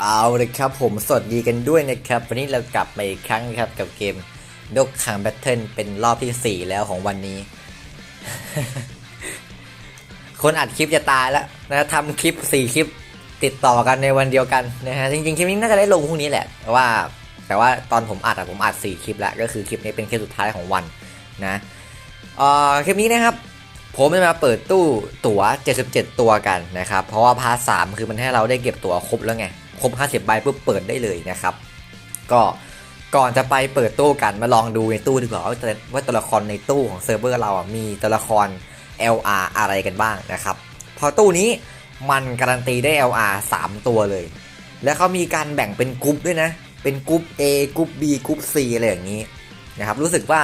เอาเลยครับผมสวัสดีกันด้วยนะครับ วันนี้เรากลับมาอีกครั้งครับกับเกมดกขังแบทเทิลเป็นรอบที่ 4 แล้วของวันนี้ คนอัดคลิปจะตายแล้วนะทำคลิป 4 คลิปติดต่อกันในวันเดียวกันนะฮะจริงๆ คลิปนี้น่าจะได้ลงพรุ่งนี้แหละแต่ว่าแต่ว่าตอนผมอัดอะผมอัด 4 คลิปแล้ว ก็คือคลิปนี้เป็นคลิปสุดท้ายของวันนะเอ่อคลิปนี้นะครับผมจะมาเปิดตู้ตั๋ว 77 ตัวกันนะครับ เพราะว่าพาร์ทสามคือมันให้เราได้เก็บตั๋วครบแล้วไง ครบ 50 ใบปุ๊บเปิดได้เลยนะครับ ก็ก่อนจะไปเปิดตู้กันมาลองดูในตู้ดีกว่าว่าต่ว่าตัวละครในตู้ของเซิร์ฟเวอร์เราอะมีตัวละคร LR อะไรกันบ้างนะครับ พอตู้นี้มันการันตีได้ LR 3 ตัวเลย แล้วเขามีการแบ่งเป็นกรุ๊ปด้วยนะ เป็นกรุ๊ป A กรุ๊ป B กรุ๊ป C อะไรอย่างนี้นะครับ รู้สึกว่า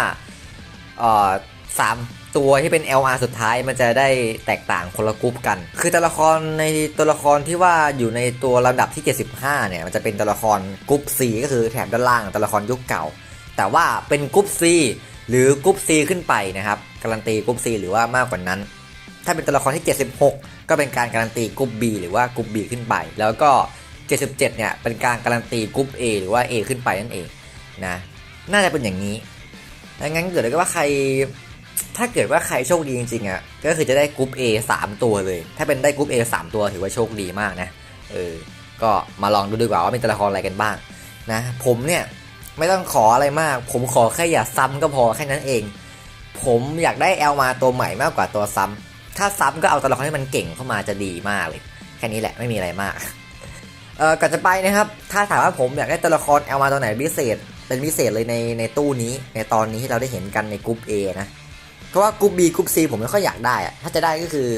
เอ่อสาม ตัวที่เป็น LR สุดท้ายมันจะได้แตกต่างคนละกรุ๊ปกัน คือตัวละครในตัวละครที่ว่าอยู่ในตัวลำดับที่ 75 เนี่ย มันจะเป็นตัวละครกรุ๊ป C ก็คือแถบด้านล่างตัวละครยุคเก่า แต่ว่าเป็นกรุ๊ป C หรือกรุ๊ป C ขึ้นไปนะครับ การันตีกรุ๊ป C หรือว่ามากกว่านั้น ถ้าเป็นตัวละครที่ 76 ก็เป็นการการันตีกรุ๊ป B หรือว่ากรุ๊ป B ขึ้นไป แล้วก็ 77 เนี่ยเป็นการการันตีกรุ๊ป A หรือว่า A ขึ้นไปนั่นเองนะ น่าจะเป็นอย่างนี้ดังนั้นเกิดเลยก็ว่าใคร ถ้าเกิดว่าใครโชคดีจริงๆอะก็คือจะได้กรุ๊ป A 3 ตัวเลย ถ้าเป็นได้กรุ๊ป A 3 ตัวถือว่าโชคดีมากนะเออก็มาลองดูดีกว่าว่ามีตัวละครอะไรกันบ้างนะผมเนี่ยไม่ต้องขออะไรมาก ผมขอแค่อย่าซ้ำก็พอแค่นั้นเอง ผมอยากได้แอลมาตัวใหม่มากกว่าตัวซ้ำถ้าซ้ำก็เอาตัวละครที่มันเก่งเข้ามาจะดีมากเลย แค่นี้แหละไม่มีอะไรมากเออก่อนจะไปนะครับ ถ้าถามว่าผมอยากได้ตัวละครแอลมาตัวไหนพิเศษ เป็นพิเศษเลยในในตู้นี้ในตอนนี้ที่เราได้เห็นกันในกรุ๊ป A นะ เพราะว่ากรุ๊ป B กรุ๊ป C ผมไม่ค่อยอยากได้อะถ้าจะได้ก็คือ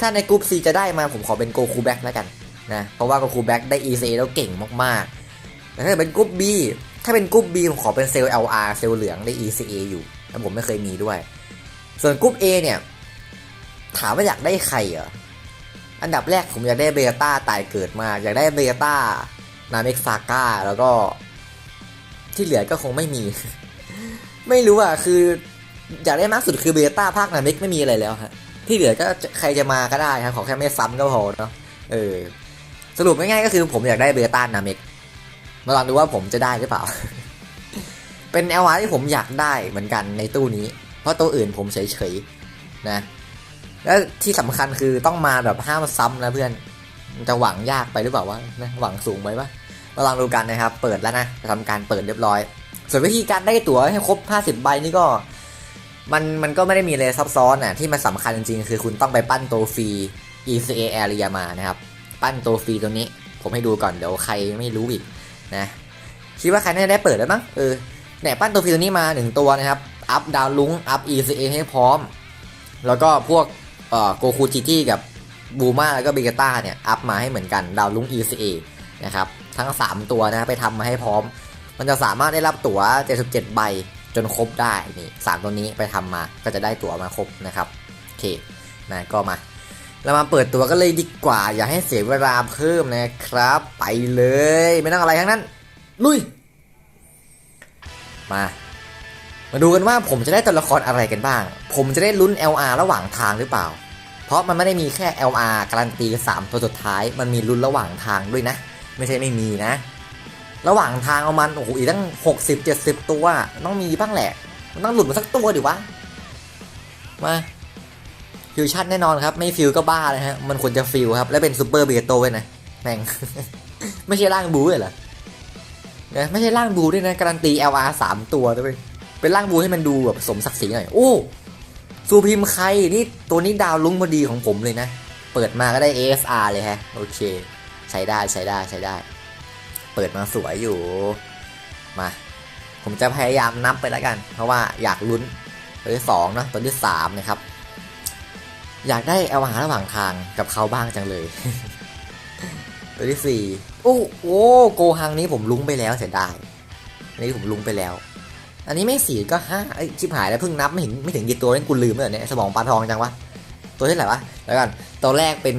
ถ้าในกรุ๊ป C จะได้มาผมขอเป็นโกคูแบ็กแล้วกันนะเพราะว่าโกคูแบ็กได้ ECA แล้วเก่งมากๆแต่ถ้าเป็นกรุ๊ป B ถ้าเป็นกรุ๊ป B ผมขอเป็นเซลล์ LR เซลล์เหลืองได้ ECA อยู่แต่ผมไม่เคยมีด้วย ส่วนกรุ๊ป A เนี่ย ถามว่าอยากได้ใครเหรออันดับแรกผมอยากได้เบต้าตายเกิดมา อยากได้เบต้านาเม็กซาก้าแล้วก็ที่เหลือก็คงไม่มี ไม่รู้อะ คือ อยากได้มากสุดคือเบต้าภาคนาเม็กไม่มีอะไรแล้วฮะที่เหลือก็ใครจะมาก็ได้ครับขอแค่ไม่ซ้ำก็พอเนาะเออสรุปง่ายๆก็คือผมอยากได้เบต้านาเม็กมาลองดูว่าผมจะได้หรือเปล่า เป็นแอลวาที่ผมอยากได้เหมือนกันในตู้นี้ เพราะตัวอื่นผมเฉยๆนะ แล้วที่สำคัญคือต้องมาแบบห้ามซ้ำนะเพื่อนมันจะหวังยากไปหรือเปล่าวะนะหวังสูงไปปะมาลองดูกันนะครับ เปิดแล้วนะจะทำการเปิดเรียบร้อย ส่วนวิธีการได้ตั๋วให้ครบ 50 ใบนี่ก็ มันมันก็ไม่ได้มีอะไรซับซ้อนอะที่มันสำคัญจริงๆ คือคุณต้องไปปั้นตัวฟรี ECA area มานะครับ ปั้นตัวฟรีตัวนี้ ผมให้ดูก่อนเดี๋ยวใครไม่รู้อีกนะคิดว่าใครน่าจะได้เปิดแล้วมั้งเออเนี่ยปั้นตัวฟรีตัวนี้มาหนึ่งตัวนะครับ อัพดาวลุงอัพ ECA ให้พร้อม แล้วก็พวกเอ่อโกคูจิจี้กับบูมาแล้วก็เบเกต้าเนี่ยอัพมาให้เหมือนกันดาวลุง ECA นะครับทั้ง 3 ตัวนะไปทำมาให้พร้อม มันจะสามารถได้รับตั๋ว77 ใบ จนครบได้นี่สามตัวนี้ไปทำมาก็จะได้ตั๋วมาครบนะครับโอเคนะก็มาเรามาเปิดตัวกันเลยดีกว่า อย่าให้เสียเวลาเพิ่มนะครับ ไปเลย ไม่ต้องอะไรทั้งนั้น ลุย มา มาดูกันว่าผมจะได้ตัวละครอะไรกันบ้าง ผมจะได้ลุ้น LR ระหว่างทางหรือเปล่า เพราะมันไม่ได้มีแค่ LR การันตี 3 ตัวสุดท้าย มันมีลุ้นระหว่างทางด้วยนะ ไม่ใช่ไม่มีนะ ระหว่างทางเอามันโอ้โหอีกตั้ง60 70ตัว ต้องมีบ้างแหละ มันต้องหลุดมาสักตัวดิวะ มาฟิวชั่นแน่นอนครับ ไม่ฟิวก็บ้าเลยฮะ มันควรจะฟิวครับ และเป็นซูเปอร์เบโตด้วยนะแม่ง ไม่ใช่ร่างบูเลยเหรอนะไม่ใช่ร่างบูด้วยนะการันตี LR 3ตัวด้วยเป็นร่างบูให้มันดูแบบสมศักดิ์ศรีหน่อย โอ้ซูพิมใครนี่ตัวนี้ดาวลุ้งพอดีของผมเลยนะ เปิดมาก็ได้ ASR เลยฮะ โอเค ใช้ได้ใช้ได้ใช้ได้ เปิดมาสวยอยู่ มา ผมจะพยายามนับไปแล้วกัน เพราะว่าอยากลุ้นตัวที่สองเนอะตัวที่สามนะครับ อยากได้เอาหารระหว่างทางกับเขาบ้างจังเลย ตัวที่สี่โอ้โอ้โกฮังนี้ผมลุ้งไปแล้วเสียดายนนี้ผมลุ้งไปแล้ว อันนี้ไม่สี่ก็ห้าไอชิบหายแล้วเพิ่งนับไม่ถึงไม่ถึงกี่ตัวเล่นกูลืมเลยเนี่ยสมองปลาทองจังวะตัวที่ไหนวะแล้วกันตัวแรกเป็น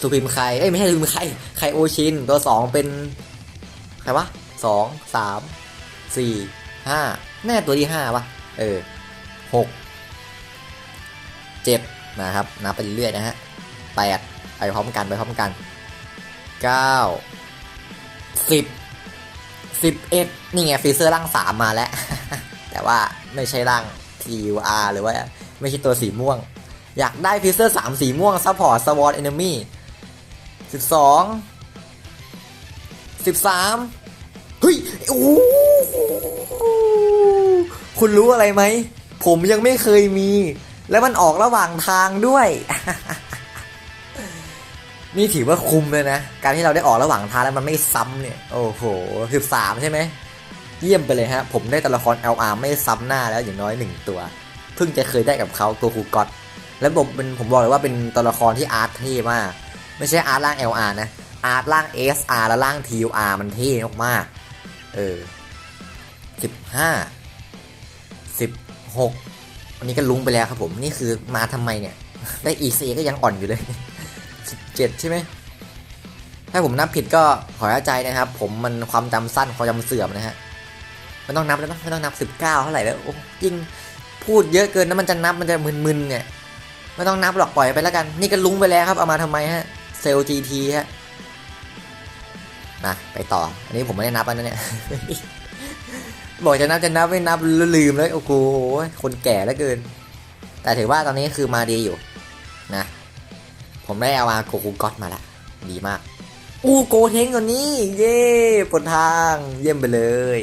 สุพิมไคเอ้ยไม่ใช่สุพิมไคไคโอชิน ตัวสองเป็น ใครวะสองสามสี่ห้าแน่ตัวที่ห้าวะเออหกเจ็ดนะครับนับไปเรื่อยๆนะฮะแปดไปพร้อมกันไปพร้อมกันเก้าสิบสิบเอ็ดนี่ไงฟีเซอร์ร่างสามมาแล้ว แต่ว่าไม่ใช่ร่าง TUR หรือว่าไม่ใช่ตัวสีม่วง อยากได้ฟีเซอร์สามสีม่วงซัพพอร์ตสวอตเอนมี่สิบสอง สิบสามเฮ้ยโอ้โหคุณรู้อะไรไหม ผมยังไม่เคยมี แล้วมันออกระหว่างทางด้วย นี่ถือว่าคุ้มเลยนะ การที่เราได้ออกระหว่างทางแล้วมันไม่ซ้ำเนี่ย โอ้โหสิบสามใช่ไหม เยี่ยมไปเลยฮะ ผมได้ตัวละคร LR ไม่ซ้ำหน้าแล้วอย่างน้อยหนึ่งตัว เพิ่งจะเคยได้กับเขาตัวคูกอตแล้วผมเป็นผมบอกเลยว่าเป็นตัวละครที่อาร์ตเท่มาก ไม่ใช่อาร์ตร่าง LR นะ อาร์ตร่าง SR และร่าง TUR มันเท่มากๆเออสิบห้าสิบหกวันนี้ก็ลุ้งไปแล้วครับผมนี่คือมาทำไมเนี่ย ได้ EC ก็ยังอ่อนอยู่เลยสิบเจ็ดใช่ไหมถ้าผมนับผิดก็ขออใจนะครับ ผมมันความจำสั้นความจำเสื่อมนะฮะไม่ต้องนับแล้วไม่ต้องนับสิบเก้าเท่าไหร่แล้วโอ้จริงพูดเยอะเกินนะมันจะนับมันจะมึนๆเนี่ยไม่ต้องนับหรอกปล่อยไปแล้วกัน นี่ก็ลุ้งไปแล้วครับเอามาทำไมฮะเซล GT ฮะ นะไปต่อ อันนี้ผมไม่ได้นับอันนั้นเนี่ยบอกจะนับจะนับไม่นับลืมแล้วโอ้โหคนแก่แล้วเกิน แต่ถือว่าตอนนี้คือมาดีอยู่นะ ผมได้เอามาโกคูก็อตมาละ ดีมาก อู้โกเทงตัวนี้ เย่ปลดทางเยี่ยมไปเลย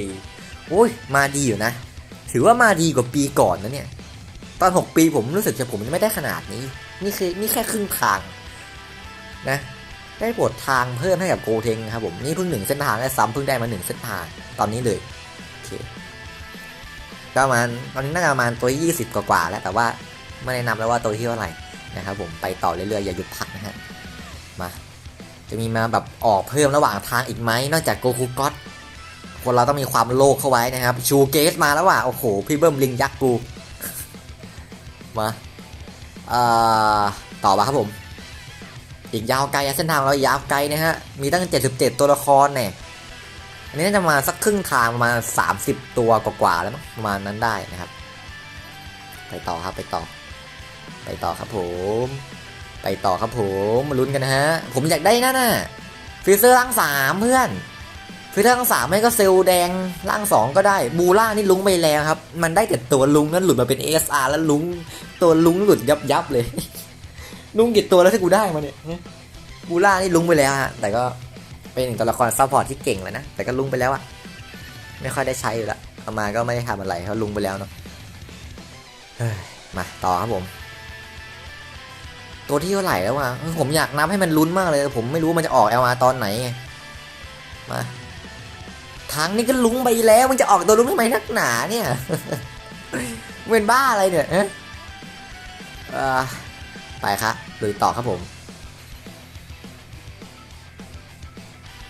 โอ้ยมาดีอยู่นะ ถือว่ามาดีกว่าปีก่อนนะเนี่ย ตอน6ปีผมรู้สึกจะผมไม่ได้ขนาดนี้ นี่คือนี่แค่ครึ่งทางนะ ได้ปลดทางเพิ่มให้กับโกเทงครับผมนี่เพิ่งหนึ่งเส้นทางและซ้ำเพิ่งได้มาหนึ่งเส้นทางตอนนี้เลยโอเคก็ประมาณตอนนี้น่าจะประมาณตัวยี่สิบกว่าๆแล้วแต่ว่าไม่ได้นับแล้วว่าตัวที่เท่าไหร่นะครับผมไปต่อเรื่อยๆอย่าหยุดพักนะฮะมาจะมีมาแบบออกเพิ่มระหว่างทางอีกไหมนอกจากโกคูก็อตคนเราต้องมีความโลภเข้าไว้นะครับ ชูเกสมาแล้วว่ะโอ้โหพี่เบิ้มลิงยักษ์กูมาเอ่อต่อมาครับผม อีกยาวไกลเส้นทางเรายาวไกลนะฮะ มีตั้ง 77 ตัวละครเนี่ยอันนี้น่าจะมาสักครึ่งทางประมาณ30 ตัวกว่าๆแล้วมั้งประมาณนั้นได้นะครับ ไปต่อครับไปต่อ ไปต่อครับผม ไปต่อครับผมมาลุ้นกันนะฮะ ผมอยากได้นั่นน่ะฟิเซอร์ร่างสามเพื่อนฟิเซอร์ร่างสามไม่ก็เซลล์แดงร่างสองก็ได้บูล่านี่ลุงไปแล้วครับ มันได้แต่ตัวลุงนั้นหลุดมาเป็น ASR แล้วลุงตัวลุงหลุดยับยับๆเลย ลุงกี่ตัวแล้วที่กูได้มาเนี่ยบูล่านี่ลุงไปแล้วฮะแต่ก็เป็นหนึ่งตัวละครซัพพอร์ตที่เก่งแล้วนะแต่ก็ลุงไปแล้วอะไม่ค่อยได้ใช้อยู่ละเอามาก็ไม่ได้ทำอะไรเพราะลุงไปแล้วเนาะเฮ้ยมาต่อครับผม ตัวที่เท่าไหร่แล้ววะเออผมอยากนับให้มันลุ้นมากเลย ผมไม่รู้มันจะออก LR ตอนไหนไงมาทางนี้ก็ลุ้งไปแล้วมันจะออกตัวลุ้งทำไมนักหนาเนี่ยเป็นบ้าอะไรเนี่ยเอ๊ะอ่า ไปครับลุยต่อครับผม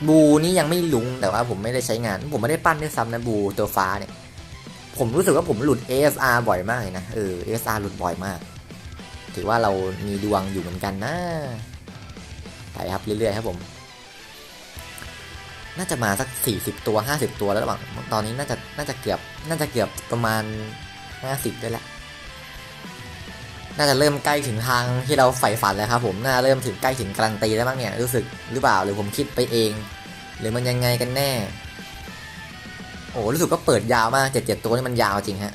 บูนี่ยังไม่ลุงแต่ว่าผมไม่ได้ใช้งาน ผมไม่ได้ปั้นด้วยซ้ำนะบูตัวฟ้าเนี่ย ผมรู้สึกว่าผมหลุด ASR บ่อยมากเลยนะ เออ ASR หลุดบ่อยมาก ถือว่าเรามีดวงอยู่เหมือนกันนะ ไปครับเรื่อยๆครับผม น่าจะมาสัก 40 ตัว 50 ตัวแล้วรือเปล่างตอนนี้น่าจะน่าจะเกือบน่าจะเกือบประมาณ 50ได้แล้ว น่าจะเริ่มใกล้ถึงทางที่เราใฝ่ฝันแล้วครับผมน่าเริ่มถึงใกล้ถึงการันตีแล้วมั้งเนี่ยรู้สึกหรือเปล่าหรือผมคิดไปเอง หรือมันยังไงกันแน่ โอ้รู้สึกก็เปิดยาวมาก77ตัวนี่มันยาวจริงฮะ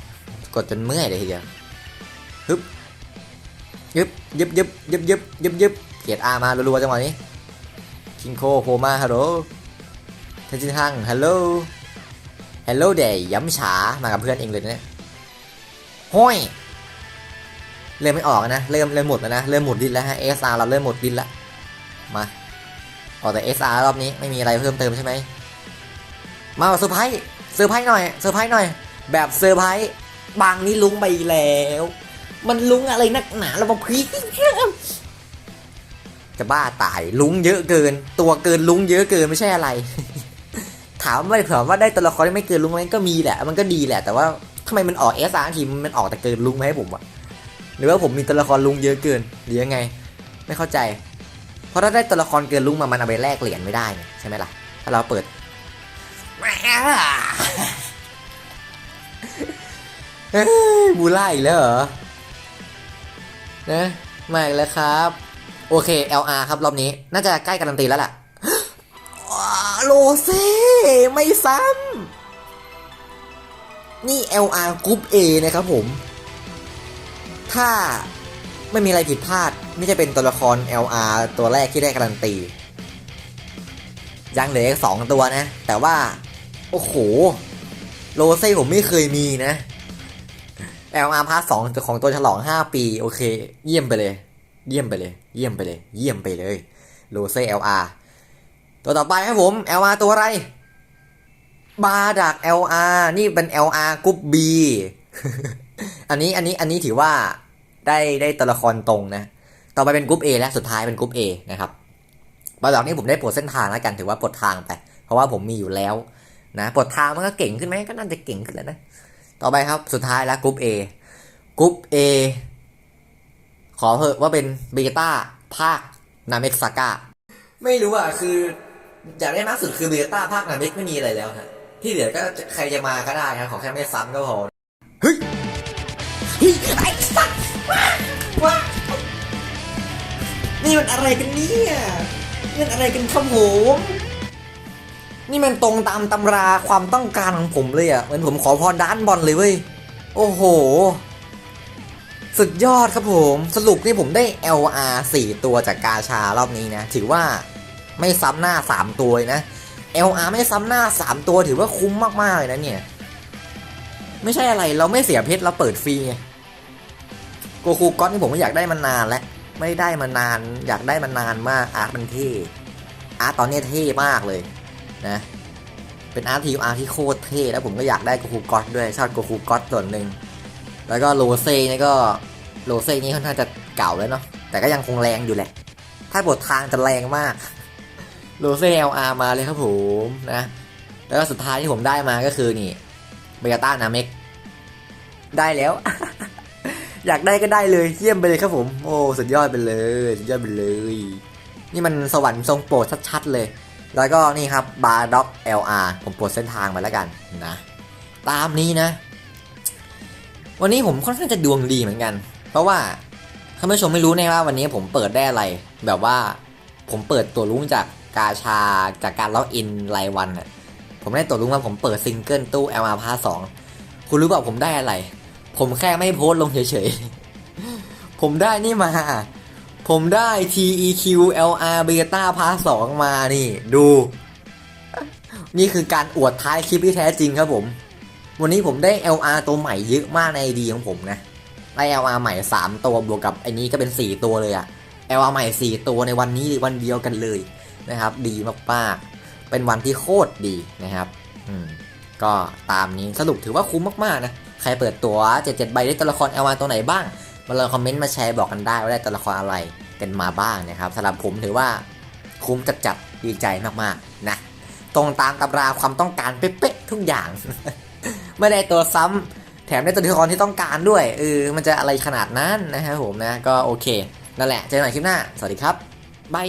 กดจนเมื่อยเลยทีเดียวฮึบยึบยึบยึบยึบยึบยึบยึบเกียรติอามารัวๆจังหวะนี้คิงโคโผล่มาฮัลโหลเทนจินฮังฮัลโหลฮัลโหลเดย์ย้ำฉามากับเพื่อนเองเลยเนี่ยห้อย เริ่มไม่ออกนะ เริ่มเริ่มหมดแล้วนะ เริ่มหมดดินแล้วฮะเอสอาร์เราเริ่มหมดดินแล้ว มาออกแต่เอสอาร์รอบนี้ไม่มีอะไรเพิ่มเติมใช่ไหม มาเซอร์ไพรส์เซอร์ไพรส์หน่อยเซอร์ไพรส์หน่อย แบบเซอร์ไพรส์บางนี้ลุงไปแล้ว มันลุงอะไรนักหนาแล้วมาพีจะบ้าตายลุงเยอะเกิน ตัวเกินลุงเยอะเกินไม่ใช่อะไร ถามว่าเผื่อว่าได้ตัวละครที่ไม่เกินลุงไหมก็มีแหละ มันก็ดีแหละ แต่ว่าทำไมมันออกเอสอาร์ทีมันออกแต่เกินลุงไมให้ผมวะ หรือว่าผมมีตัวละครลุงเยอะเกินหรือยังไง ไม่เข้าใจ เพราะถ้าได้ตัวละครเกินลุงมามันเอาไปแลกเหรียญไม่ได้ใช่ไหมล่ะ ถ้าเราเปิด บูล่าอีกแล้วเหรอ นะ มาอีกแล้วครับ โอเค LR ครับรอบนี้ น่าจะใกล้การันตีแล้วแหละโลเซ่ไม่ซ้ำนี่ LR กรุ๊ป A นะครับผม ถ้าไม่มีอะไรผิดพลาด นี่จะเป็นตัวละคร LR ตัวแรกที่ได้การันตี ยังเหลืออีกสองตัวนะ แต่ว่า โอ้โห โลเซ่ผมไม่เคยมีนะ LR พาร์ทสองของตัวฉลอง 5 ปี โอเค เยี่ยมไปเลย เยี่ยมไปเลย เยี่ยมไปเลย เยี่ยมไปเลย โลเซ่ LR ตัวต่อไปครับผม LR ตัวอะไรบาดัก LR นี่เป็น LR กรุ๊ป B อันนี้อันนี้อันนี้ถือว่า ได้ได้ตัวละครตรงนะ ต่อไปเป็นกรุ๊ป A และสุดท้ายเป็นกรุ๊ป A นะครับบาดักนี่ผมได้ปลดเส้นทางแล้วกันถือว่าปลดทางไป เพราะว่าผมมีอยู่แล้วนะปลดทางมันก็เก่งขึ้นไหมก็น่าจะเก่งขึ้นแล้วนะ ต่อไปครับสุดท้ายแล้วกรุ๊ป A กรุ๊ป A ขอเถอะว่าเป็นเบต้าภาคนาเมกซาก้าไม่รู้อะคืออยากได้มากสุดคือเบต้าภาคนาเมกไม่มีอะไรแล้วฮะที่เหลือก็ใครจะมาก็ได้ครับขอแค่ไม่ซ้ำก็พอเฮ้ยเฮ้ย ว้านี่มันอะไรกันเนี่ยนี่มันอะไรกันครับผมนี่มันตรงตามตำราความต้องการของผมเลยอะเหมือนผมขอพรด้านบอลเลยเว้ย โอ้โห สุดยอดครับผม สรุปนี่ผมได้ LR 4 ตัวจากกาชารอบนี้นะ ถือว่าไม่ซ้ำหน้า 3 ตัวนะ LR ไม่ซ้ำหน้า 3 ตัวถือว่าคุ้มมากๆเลยนะเนี่ย ไม่ใช่อะไรเราไม่เสียเพชรเราเปิดฟรีไง โกคูก้อนนี่ผมไม่อยากได้มานานแล้วไม่ได้มานาน อยากได้มานานมากอาร์ตมันเท่อาร์ตตอนนี้เท่มากเลยนะเป็นอาร์ทีอาร์ที่โคตรเท่แล้วผมก็อยากได้โกคูก็อตด้วยชอบโกคูก็อตส่วนหนึ่งแล้วก็โรเซ่นี่ก็โรเซ่นี่ค่อนข้างจะเก่าแล้วเนาะแต่ก็ยังคงแรงอยู่แหละ ถ้าบททางจะแรงมากโรเซ่ LR มาเลยครับผมนะแล้วก็สุดท้ายที่ผมได้มาก็คือนี่เบต้านาเมกได้แล้ว อยากได้ก็ได้เลยเยี่ยมไปเลยครับผม โอ้สุดยอดไปเลยสุดยอดไปเลย นี่มันสวรรค์ทรงโปรดชัดๆเลย แล้วก็นี่ครับบาร์ด็อก LR ผมปลดเส้นทางมาแล้วกันนะตามนี้นะ วันนี้ผมค่อนข้างจะดวงดีเหมือนกัน เพราะว่าท่านผู้ชมไม่รู้แน่ว่าวันนี้ผมเปิดได้อะไร แบบว่าผมเปิดตัวลุ้งจากกาชาจากการล็อกอินรายวันผมได้ตัวลุ้งว่าผมเปิดซิงเกิลตู้ LR พาสองคุณรู้เปล่าผมได้อะไร ผมแค่ไม่โพสลงเฉยๆ ผมได้นี่มา ผมได้ TEQ LR Beta พาสองมานี่ ดู นี่คือการอวดท้ายคลิปที่แท้จริงครับผม วันนี้ผมได้ LR ตัวใหม่เยอะมากใน ID ของผมนะได้ LR ใหม่ 3 ตัวบวกกับไอ้นี้ก็เป็น 4 ตัวเลยอะ LR ใหม่ 4 ตัวในวันนี้วันเดียวกันเลยนะครับ ดีมากๆ เป็นวันที่โคตรดีนะครับ อืม ก็ตามนี้สรุปถือว่าคุ้มมากๆนะ ใครเปิดตัว77ใบได้ตัวละคร LR ตัวไหนบ้าง มาลองคอมเมนต์มาแชร์บอกกันได้ว่าได้ตัวละครอะไรกันมาบ้างนะครับสำหรับผมถือว่าคุ้มจัดจัดๆดีใจมากๆนะตรงตามตำราความต้องการเป๊ะๆทุกอย่าง ไม่ได้ตัวซ้ำแถมได้ตัวละครที่ต้องการด้วยเออมันจะอะไรขนาดนั้นนะครับผมนะก็โอเคนั่นแหละเจอกันใหม่คลิปหน้า สวัสดีครับบาย